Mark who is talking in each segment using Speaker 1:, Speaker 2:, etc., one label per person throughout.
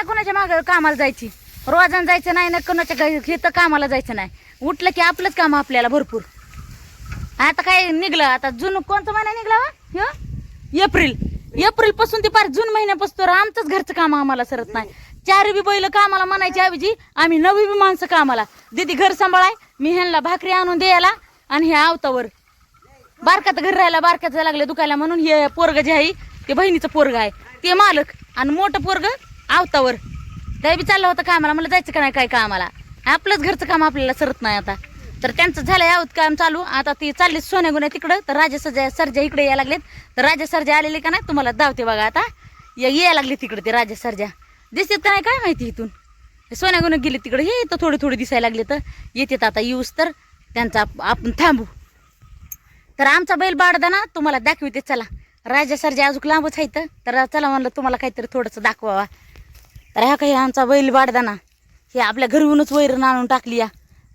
Speaker 1: नाही कुणाच्या मागे कामाला जायची. रोजानं जायचं नाही ना कोणाच्या घरी तर कामाला जायचं नाही. उठलं की आपलंच काम आपल्याला भरपूर. आता काय निघलं? आता जून कोणता महिना निघला हो? वा? ह्यो? एप्रिल. एप्रिलपासून ते पार जून महिन्यापासून तर आमचंच घरचं काम आम्हाला सरत नाही. चार बी बैल कामाला म्हणायची ऐवजी आम्ही नवी बी माणसं कामाला. दिदी घर सांभाळाय मी ह्यांना भाकरी आणून द्यायला आणि हे आवतावर. बारकात घर राहायला बारकाचं लागले दुखायला म्हणून हे पोरग जे आहे ते बहिणीचं पोरग आहे. ते मालक आणि मोठं पोरग आवतावर. त्या बी चाललं होतं कामाला. मला जायचं का नाही काय कामाला? आपलंच घरचं काम आपल्याला सरत नाही आता. तर त्यांचं झालं यावत काम चालू. आता ती चालली सोन्या गुन्ह्या तिकडं. तर राजा सरजा सरजा इकडे यायला लागलेत. तर राजा सरजा आलेले का नाही? तुम्हाला धावते बघा आता. या- यायला लागले तिकडे ते राजा सरजा. दिसतात का नाही? काय माहिती इथून? सोन्या गुन्हे गेले तिकडे. हे तर थोडे थोडे दिसायला लागले तर. येतात आता येऊस तर. त्यांचा आप- आपण थांबू. तर आमचा बैल बाडदाना तुम्हाला दाखवते. चला. राजा सरजा अजून लांबच आहे तर चला म्हणलं तुम्हाला काहीतरी थोडंसं दाखवावा. तर ह्या काही आमचा बैल वाढताना हे आपल्या घरूनच वैरण आणून टाकली या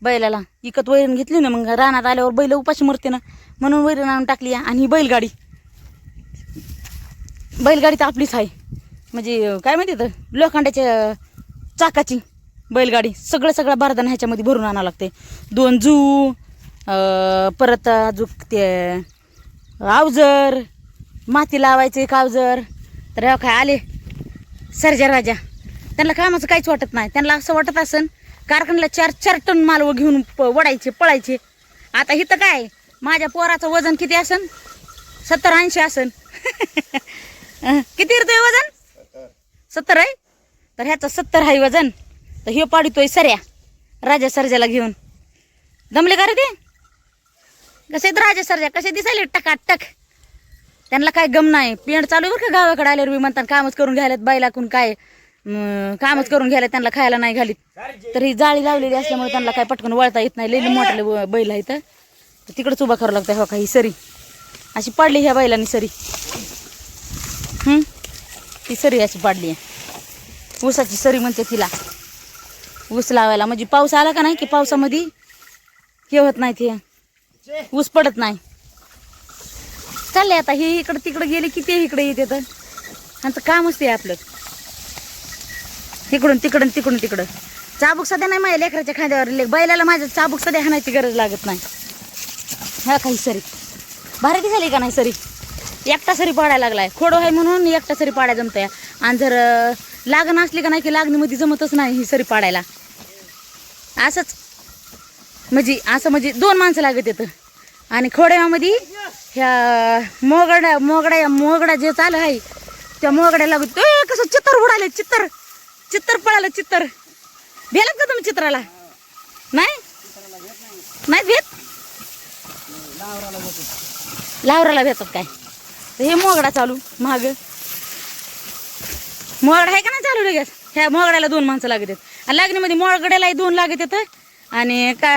Speaker 1: बैलाला. इकत वैरण घेतली ना मग रानात आल्यावर बैल उपाशी मरते ना. म्हणून वैरण आणून टाकली या आणि ही बैलगाडी. बैलगाडी तर आपलीच आहे. म्हणजे काय माहिती तर लोखंडाच्या चाकाची बैलगाडी. सगळं सगळं बारदाना ह्याच्यामध्ये भरून आणावं लागते. दोन जू परत अजून ते अवजर माती लावायचे कावजर तर काय आले. सरजा राजा. त्यांना कामाचं काहीच वाटत नाही. त्यांना असं वाटत असन कारखान्याला चार चार टन माल घेऊन प- वडायचे पळायचे. आता इथं काय माझ्या पोराचं वजन किती असन? सत्तर ऐंशी असन. किती येतोय वजन? सत्तर आहे? तर ह्याचं सत्तर आहे वजन. तर हे पाडितोय सर्या राजा सर्जाला घेऊन. दमले का रे ते? कसे राजा सर्जा? कसे दिसायले टकाटक? त्यांना काय गम नाही. पेंट चालू आहे बरं का? गावाकडे आल्यावर बी म्हणतात कामच करून घ्यायलात बैलाकून काय. कामच करून घ्यायला त्यांना खायला नाही घालीत. तर ही जाळी लावलेली असल्यामुळे त्यांना काय पटकन वळता येत नाही. लई मोठले बैल आहे तर तिकडंच उभा करावं लागतं हो का? ही सरी. अशी पाडली ह्या बैलांनी सरी. ती सरी अशी पाडली आहे. ऊसाची सरी म्हणते तिला. ऊस लावायला. म्हणजे पाऊस आला का नाही की पावसामध्ये? हे होत नाही ते. ऊस पडत नाही. चालले आता. हे इकडं तिकडं गेले की ते इकडे येते तर. ह्यांचं कामच ते आपलं. तिकडून तिकडून तिकडून तिकडं चाबूक सध्या नाही माझ्या लेकराच्या खांद्यावर. ले बैलाला माझ्या चाबूक सध्या हाणायची गरज लागत नाही. ह्या काही सरी. भारी झाली का नाही सरी? एकटा सरी पाडायला लागलाय. खोडो आहे म्हणून एकटा सरी पाडायला जमतंय. आणि जर लागण असली का नाही की लागणीमध्ये जमतच नाही ही सरी पाडायला. असंच. म्हणजे असं म्हणजे दोन माणसं लागत येतं. आणि खोड्यामध्ये ह्या मोगडा मोगडा मोगडा जे चालू आहे त्या मोगड्या लागत कसं चित्तर उडाले चित्तर. चित्तर पळालं चित्तर. भेलात का तुम्ही चित्राला? नाही? नाही भेट लावराला भेटतात काय? हे मोगडा चालू महाग मोगडा आहे का नाही चालू लगेच? ह्या मोगड्याला दोन माणसं लागत आहेत. आणि लागणीमध्ये मोगड्यालाही दोन लागत येतं आणि का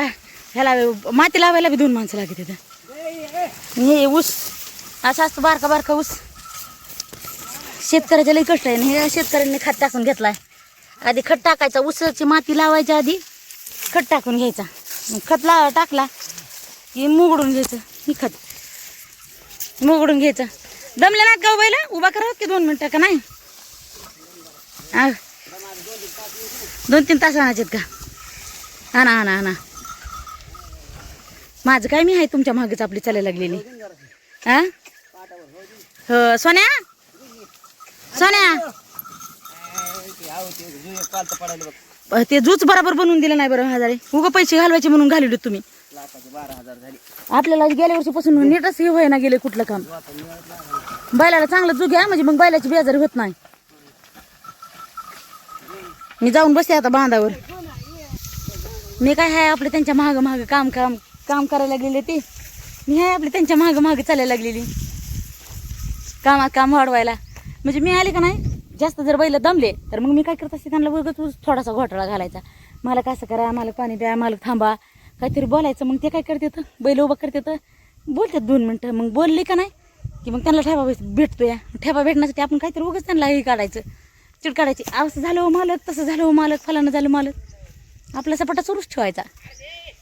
Speaker 1: ह्याला माती लावायला बी दोन माणसं लागत येतं हे. ऊस असं असतं बारका बारका ऊस. शेतकऱ्याच्या लई कष्ट आहे आणि हे शेतकऱ्यांनी खात टाकून घेतलाय. आधी खत टाकायचा ऊसाची माती लावायची आधी. खत टाकून घ्यायचा. मग खत ला टाकला की मुगडून घ्यायचं ही खत. मुगडून घ्यायचं. दमले ना का हो बैला? उभा करावं हो की दोन मिनटं का नाही? आ. दोन तीन तास आणायचे का? आणा आणा आणा माझं काय मी आहे तुमच्या मागेच आपली चालायला लागलेली. हा हो सोन्या? सोन्या? ते जूच बरोबर बनवून दिलं नाही बरं हजारे. उगं पैसे घालवायचे म्हणून घालवले तुम्ही. आपल्याला गेल्या वर्षीपासून नीटच हे व्हायना गेले कुठलं काम. बैलाला चांगलं जू घ्या म्हणजे मग बैलाची बेजारी होत नाही. मी जाऊन बसते आता बांधावर. मी काय आहे आपले त्यांच्या महाग महाग काम काम काम करायला लागलेले ते. मी आहे आपले त्यांच्या महाग महाग चालायला लागलेली. कामात काम वाढवायला. म्हणजे मी आले का नाही? जास्त जर बैल दमले तर मग मी काय करत असते त्यांना बघत थोडासा घोटाळा घालायचा. मला कसं करा मला पाणी द्या मला थांबा. काहीतरी बोलायचं मग ते काय करते तर बैल उभं करते तर बोलतात दोन मिनटं मग बोलले का नाही? की मग त्यांना ठेपा भेटतो या ठेपा भेटण्यासाठी आपण काहीतरी उगंच त्यांना हे काढायचं. चिड काढायची. असं झालं हो मालक तसं झालं हो मालक फलानं झालं मालक. आपला सपाटा सुरूच ठेवायचा.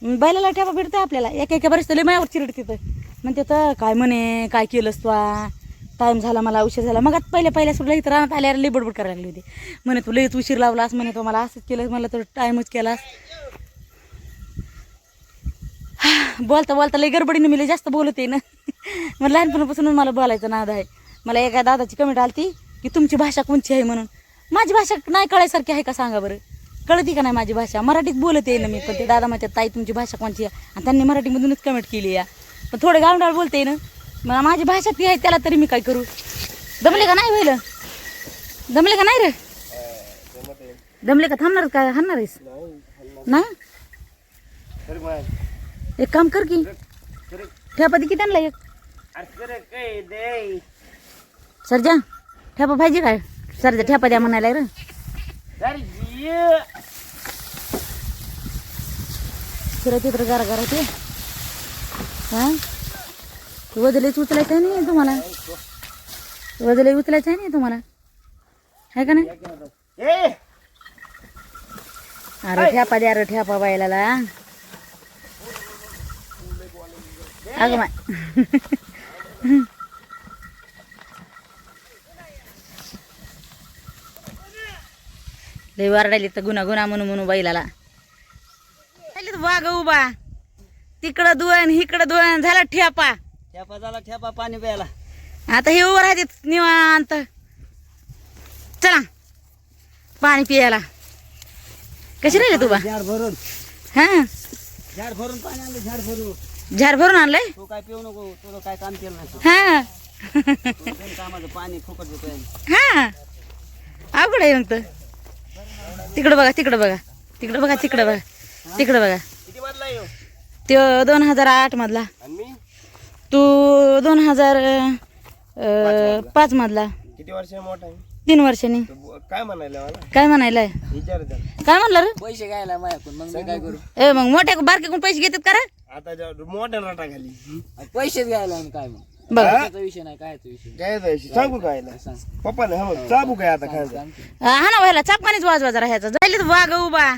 Speaker 1: मग बैलाला ठेपा भेटतो आपल्याला. एका एका बरेच लय मायावर चिरडते तर म्हणते तर काय म्हणे काय केलंस तू टाईम झाला मला उशीर झाला. मग आता पहिल्या पहिल्या सुद्धा इथं राहण्यात आल्यावर लई बडबड करायला लागली होती. म्हणे तू लईच उशीर लावलास म्हणे तो मला असंच केलं मला तर टाईमच केलास. बोलता बोलता लई गडबडीनं मी लई जास्त बोलते ना. मग लहानपणापासूनच मला बोलायचं नाद आहे. मला एका दादाची कमेंट आलती की तुमची भाषा कोणची आहे म्हणून? माझी भाषा नाही कळायसारखी आहे का सांगा बरं? कळती का नाही माझी भाषा? मराठीत बोलते ना मी पण ते दादा म्हणतात ताई तुमची भाषा कोणची आहे? आणि त्यांनी मराठीमधूनच कमेंट केली या. पण थोडं गावंडाळ बोलते ना. मग माझी भाषा ती आहे त्याला तरी मी काय करू? दमले का नाही व्हायला दमले का नाही रे? दमले का थांबणार काय? हाणणार आहेस? नाही एक काम कर की ठेपा किती आणला एक. सरजा ठेपा पाहिजे काय? सरजा ठेपा द्या म्हणायला रे. फिरत तिथं गारा गारा ते हा? वजलेच उचलायचं आहे नाही तुम्हाला? वजले उचलायचं आहे नाही तुम्हाला? आहे का नाही? अरे ठेपा द्या रे ठेपा बायला अगं माय लय वारडायली तर गुन्हा गुन्हा म्हणू म्हणू बैलाला वाघ उभा. तिकडं दुवन इकडं दुवन झाला ठेपा.
Speaker 2: ठेपा झाला ठेपा पाणी प्यायला.
Speaker 1: आता हे उभं राहते निवांत. चला पाणी पियाला कशी राहिले तू बा?
Speaker 2: झाड भरून.
Speaker 1: हा?
Speaker 2: झाड भरून पाणी आणलं झाड भरून
Speaker 1: झाड भरून आणलंय?
Speaker 2: तू काय पिऊ नको तुला काय काम केलं नाही
Speaker 1: हा.
Speaker 2: तू कामाचं पाणी फुकट देतोय
Speaker 1: हा. अवघड आहे मग तर. तिकडं बघा तिकडं बघा. तिकडं बघा तिकडं बघा. तिकडं बघा.
Speaker 2: किती वाजला येऊ
Speaker 1: तो दोन हजार आठ मधला. तू दोन हजार अं, पाच मधला
Speaker 2: किती वर्ष मोठा आहे?
Speaker 1: तीन वर्षांनी.
Speaker 2: तू काय म्हणायला मला?
Speaker 1: काय म्हणायलाय?
Speaker 2: विचार.
Speaker 1: काय म्हणलं रे?
Speaker 2: पैसे घ्यायला माझ्याकडून मग मी काय करू?
Speaker 1: ए मग मोठ्या बारके कोण पैसे घेतात का रे?
Speaker 2: आता मोठ्या रटा खाली
Speaker 3: पैसेच घ्यायला आणि काय मग?
Speaker 1: बघ
Speaker 3: त्याचा विषय नाही काय विषय
Speaker 2: काय जायची सांगू. काय पप्पा हा मग चाबू काय आता खायचं.
Speaker 1: हा ना व्हायला वाजवाजा राहायचा जायला वाघ उभा.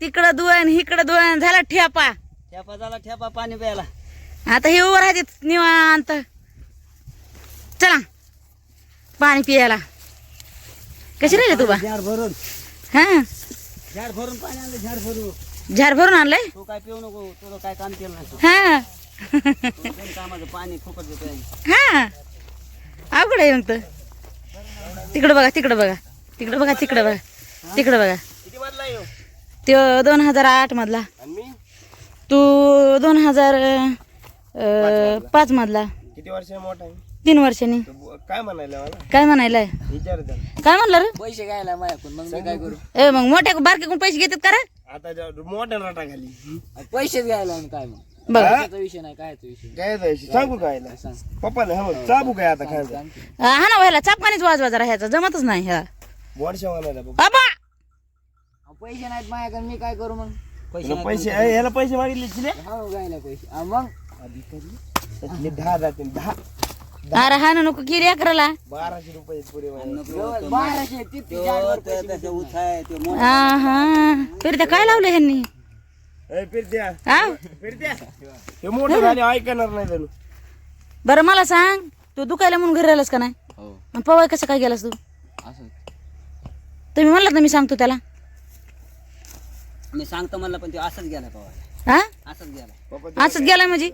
Speaker 1: तिकडं दुवन इकडं दुवन झाला ठेपा.
Speaker 2: ठेपा झाला ठेपा पाणी प्यायला.
Speaker 1: आता हे उभं राहते निवांत. चला पाणी पियाला. कशी राहिले तू
Speaker 2: झाड भरून.
Speaker 1: हा?
Speaker 2: झाड भरून पाणी आणलं झाड भरून.
Speaker 1: झाड भरून आणलंय?
Speaker 2: तू काय पिऊ नको तुला काय काम केलं नाही
Speaker 1: हा.
Speaker 2: कामाचं पाणी फुकट देतोय?
Speaker 1: हा. अवघड आहे मग तर. तिकडं बघा तिकडं बघा. तिकडं बघा तिकडं बघा. तिकडं बघा. तो दोन हजार आठ मधला. तू दोन हजार अं, पाच मधला.
Speaker 2: किती वर्ष मोठा आहे?
Speaker 1: तीन वर्षांनी.
Speaker 2: तू ब- काय म्हणायला मला?
Speaker 1: काय म्हणायलाय?
Speaker 2: विचार त्याला.
Speaker 1: काय म्हणलं रे?
Speaker 3: पैसे घ्यायला माझ्याकडून मग मी काय करू?
Speaker 1: ए मग मोठ्या बारके कोण पैसे घेतात का रे?
Speaker 2: आता मोठ्या रटा खाली
Speaker 3: पैसेच घ्यायला आणि काय मग?
Speaker 1: बघ
Speaker 3: त्याचा विषय नाही काय विषय
Speaker 2: काय जायची सांगू. काय पप्पा हा चाबू काय आता खायचं.
Speaker 1: हा ना व्हायला चापकानीच वाजवाजा राहायचा जमतच नाही ह्या.
Speaker 2: वर्ष म्हणायला पप्पा.
Speaker 3: पैसे नाहीत माझ्याकडे मी काय करू मग? पैसे
Speaker 2: तुला पैसे ह्याला पैसे मागितले
Speaker 3: हो घ्यायला पैसे. मग?
Speaker 2: त्यातले दहा जातील दहा.
Speaker 1: अरे हा ना नको किरी अकराला.
Speaker 2: बाराशे रुपये पुरे
Speaker 3: बाराशे तिथे झाडवर पैसे
Speaker 1: हा हा. फिरत्या काय लावलं ह्यांनी?
Speaker 2: फिरत्या
Speaker 1: हा?
Speaker 2: फिरत्या हे मोठं झाले ऐकणार नाही जणू.
Speaker 1: बरं मला सांग तू दुखायला म्हणून घरी राहिलास का नाही?
Speaker 3: हो.
Speaker 1: आणि पवाय कसं काय गेलास तू?
Speaker 3: असं.
Speaker 1: तुम्ही म्हणलात ना मी सांगतो त्याला.
Speaker 2: मी सांगतो म्हणलं पण ते असंच गेला पवायला
Speaker 1: हा?
Speaker 2: असंच गेला.
Speaker 1: असंच गेला म्हणजे?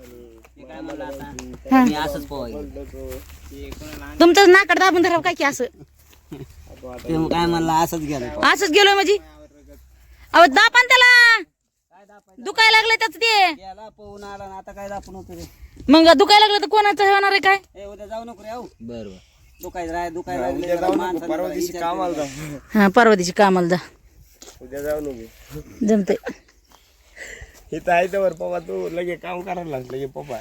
Speaker 2: मी काय म्हणलं आता?
Speaker 1: हा.
Speaker 2: मी असंच पवायला
Speaker 1: तुमचं नाकड दाबून धरावं काय की असं?
Speaker 2: काय म्हणलं असंच गेला.
Speaker 1: असंच गेलोय म्हणजे? अहो दापान त्याला. दुखायला लागलंय त्याच ते.
Speaker 2: गेला पोहून आला ना आता काय दाखवून होतं ते?
Speaker 1: मग दुखायला लागलं तर कोणाचं हे होणार आहे काय?
Speaker 2: उद्या जाऊ नको रे आऊ
Speaker 3: बरं बरं
Speaker 2: दुखायचं राह दुखायला परवा दिवशी कामाला जा.
Speaker 1: हा परवा दिवशी कामाला जा.
Speaker 2: उद्या जाऊ नको.
Speaker 1: जमते
Speaker 2: इथं आहे तर पप्पा तू लगे काम करायला लागला लगे पप्पा.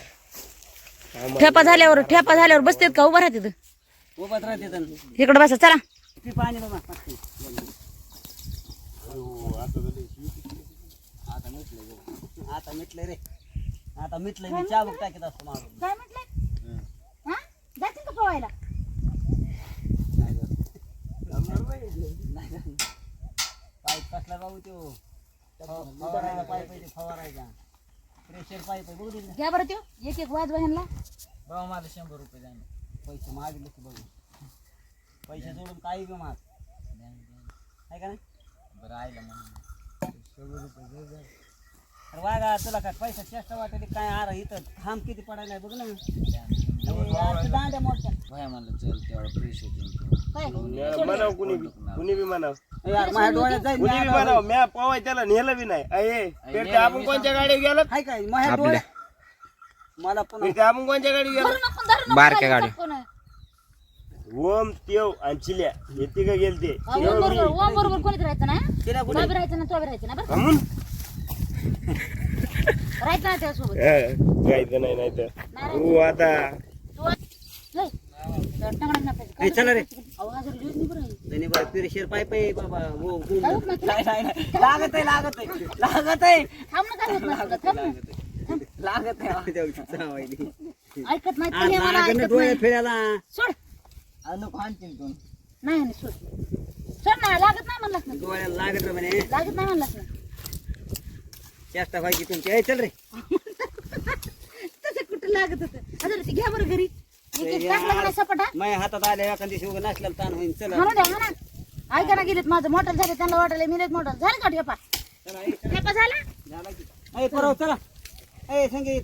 Speaker 1: ठेपा झाल्यावर ठेपा झाल्यावर बसतेत का? उभा राहते
Speaker 2: उभाच राहते
Speaker 1: इकडे बसा चला.
Speaker 2: ती पाणी बाबा आता मिटलंय रे. आता मिटलंय मी चाबूक टाकीत असतो मागून
Speaker 1: काय म्हटलं हा. जायचं का पवायला
Speaker 2: पाईप कसला बाबू तो. फवारायचा पाईप आहे ते फवारायचा प्रेशर पाईप आहे बघू दे
Speaker 1: घ्या बरं त्यो. एक एक वाजवा ह्यांना
Speaker 3: बाबा माझं शंभर रुपये द्या ना.
Speaker 2: पैसे मागितले की बघू. पैसे सोडून काही बी माग. आहे का नाही?
Speaker 3: बरं आईला म्हणून
Speaker 2: अरे वागा तुला काय पैसा चेष्टा वाटते काय? आरा इथं थांब किती पडायला बघ ना. दांड्या मोठ्या
Speaker 3: भया म्हणलं चल तेवढं देईन
Speaker 4: म्हणाव कुणी बी कुणी बी म्हणाव
Speaker 2: यार माझ्या डोळ्यात जाईल
Speaker 4: कुणी बी म्हणाव म्या पवाय त्याला नेलं बी नाही. अये पेटे आपण कोणत्या गाडी गेलो
Speaker 2: हाय काय माझ्या डोळ्यात. मला पुन्हा
Speaker 4: पेटे आपण कोणत्या गाडी गेलो
Speaker 1: धरू नको, धरू नको,
Speaker 3: बारक्या गाडी.
Speaker 1: आहे.
Speaker 4: ओम तेव आणि चिल्या. हे तिघ गेलते.
Speaker 1: हा, ओम बरोबर ओम बरोबर कोणीच राहायचं ना?
Speaker 2: तिला
Speaker 1: तुला
Speaker 2: कुठे?
Speaker 1: बी राहायचं ना तुला बी राहायचं ना बरं
Speaker 4: म्हणून.
Speaker 1: राहायचं ना त्यासोबत.
Speaker 4: नाही नाही तर हो आता
Speaker 1: तू नाही पाहिजे.
Speaker 2: ए, चला रे.
Speaker 1: हा आहे.
Speaker 2: त्यांनी बाय पिरशेर पाय पाय बाबा हो हो
Speaker 1: नाही?
Speaker 2: नाही नाही नाही. लागत आहे लागत आहे. लागत आहे.
Speaker 1: थांब ना.
Speaker 2: लागत आहे.
Speaker 1: ऐकत नाही मला ऐकत
Speaker 2: डोळे
Speaker 1: नाही.
Speaker 2: फिरायला.
Speaker 1: सोड.
Speaker 3: आणतील तू.
Speaker 1: नाही नाही सोड. सोड ना लागत नाही म्हणलास ना.
Speaker 2: डोळ्याला लागत रे म्हणे.
Speaker 1: लागत नाही म्हणलास ना.
Speaker 2: चेष्टा व्हायची तुमची ए चल रे.
Speaker 1: तसं कुठं लागत होतं? ते घ्या बरं घरी. सपाटा?
Speaker 2: माझ्या हातात आले एखाद दिवशी उगा नसल्याला ताण होईल चल.
Speaker 1: हा ना द्या, हा ना ऐका ना गेलेत माझं मोठं झालं त्यांना वाटायला मी मोठं झालं. का ठेपा? ठेपा झाला?
Speaker 2: झाला की. ए परव चला. ए संगीत.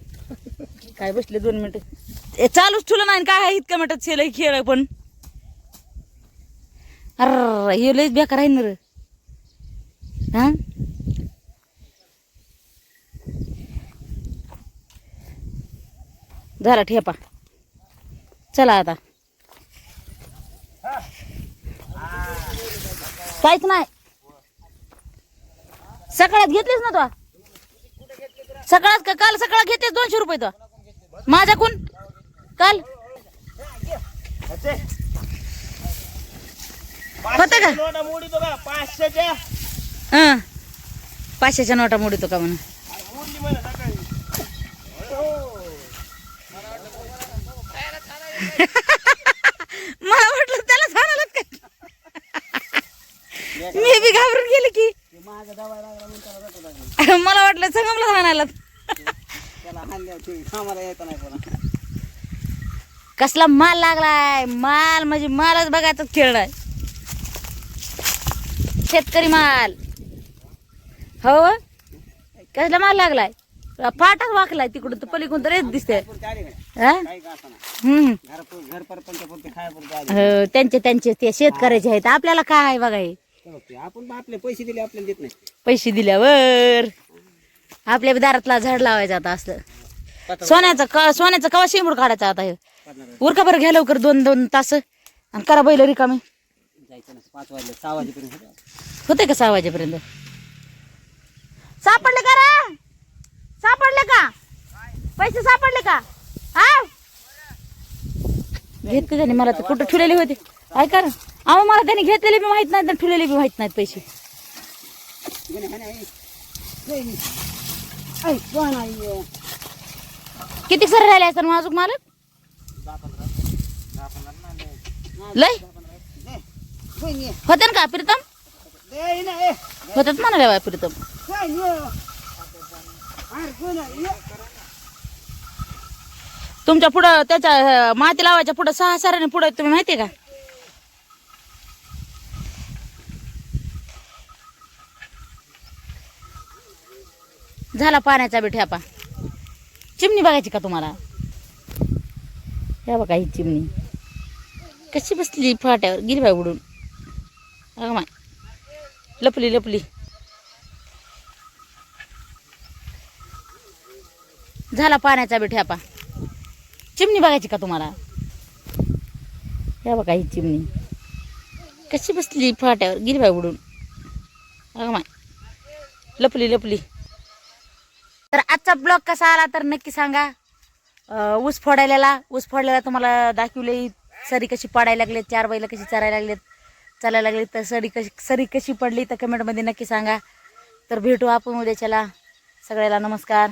Speaker 1: काय बसले दोन मिनिटं? चालूच ठुलं नाही काय आहे इतक्या मिनिटात खेळ खेळ पण. अर हे लयच बेकार आहे ना रे. हा? झाला ठेपा. चला आता. काहीच नाही. सकाळात घेतलीस ना तू? सकाळात का? काल सकाळ घेतेस दोनशे रुपये तो? माझ्याकून? काल? होतं का?
Speaker 4: पाचशेच्या
Speaker 1: हं. पाचशेच्या नोटा मोडतो का
Speaker 4: म्हणून?
Speaker 1: मला वाटलं त्याला सांगायला काय? मी बी घाबरून गेले की. मला वाटलं संगमला म्हणाला कसला माल लागलाय? माल म्हणजे मालच बघायचा खेळ आहे शेतकरी माल. हो? कसला माल लागलाय? फाटाच वाकलाय तिकडून तर पलीकडून तर येत दिसते हा? त्यांचे त्यांचे ते शेतकऱ्याचे आहेत. आपल्याला काय आहे बघा हे.
Speaker 2: आपण आपले पैसे दिले आपल्याला देत नाही.
Speaker 1: पैसे दिल्यावर आपल्या दारातला झाड लावायचं आता असलं. सोन्याचं क सोन्याचं कवा शेंबूड काढायचं आता हे? उरका बरं घ्या लवकर दोन दोन तास. आणि करा बैल रिकामी.
Speaker 2: जायचं ना पाच वाजले सहा वाजेपर्यंत होतं.
Speaker 1: का सहा वाजेपर्यंत? सापडले का रे? सापडले का? पैसे सापडले का? घेतले त्याने? मला तर कुठं ठेवलेले होते. ऐका ना. अहो मला त्याने घेतलेले बी माहीत नाहीत आणि ठेवलेले बी माहीत नाहीत पैसे? किती सर राहिले असतात मग अजून मालक? लय? होते ना का प्रीतम?
Speaker 2: ना.
Speaker 1: होतात म्हणाले बा प्रीतम
Speaker 2: कोण ये? अरे, कोण आहे? ये.
Speaker 1: तुमच्या पुढं त्याच्या माती लावायच्या पुढं सहा सराने पुढं तुम्ही माहिती का? झाला पाण्याचा बी ठेपा. चिमणी बघायची का तुम्हाला? या बघा ही चिमणी. कशी बसली फाट्यावर? गिरबाय उडून. अगं माय. लपली लपली. झाला पाण्याचा बी ठेपा. चिमणी बघायची का तुम्हाला? या बघा ही चिमणी. कशी बसली फाट्यावर? गिरीबाई उडून. अगं माय. लपली लपली. तर आजचा ब्लॉग कसा आला तर नक्की सांगा. ऊस फोडायला ऊस फोडायला तुम्हाला दाखवले. सरी कशी पाडायला लागलेत चार बैला कशी चरायला लागलेत चालायला लागले तर सरी कशी सरी कशी पडली तर कमेंटमध्ये नक्की सांगा. तर भेटू आपण उद्याच्याला. सगळ्याला नमस्कार.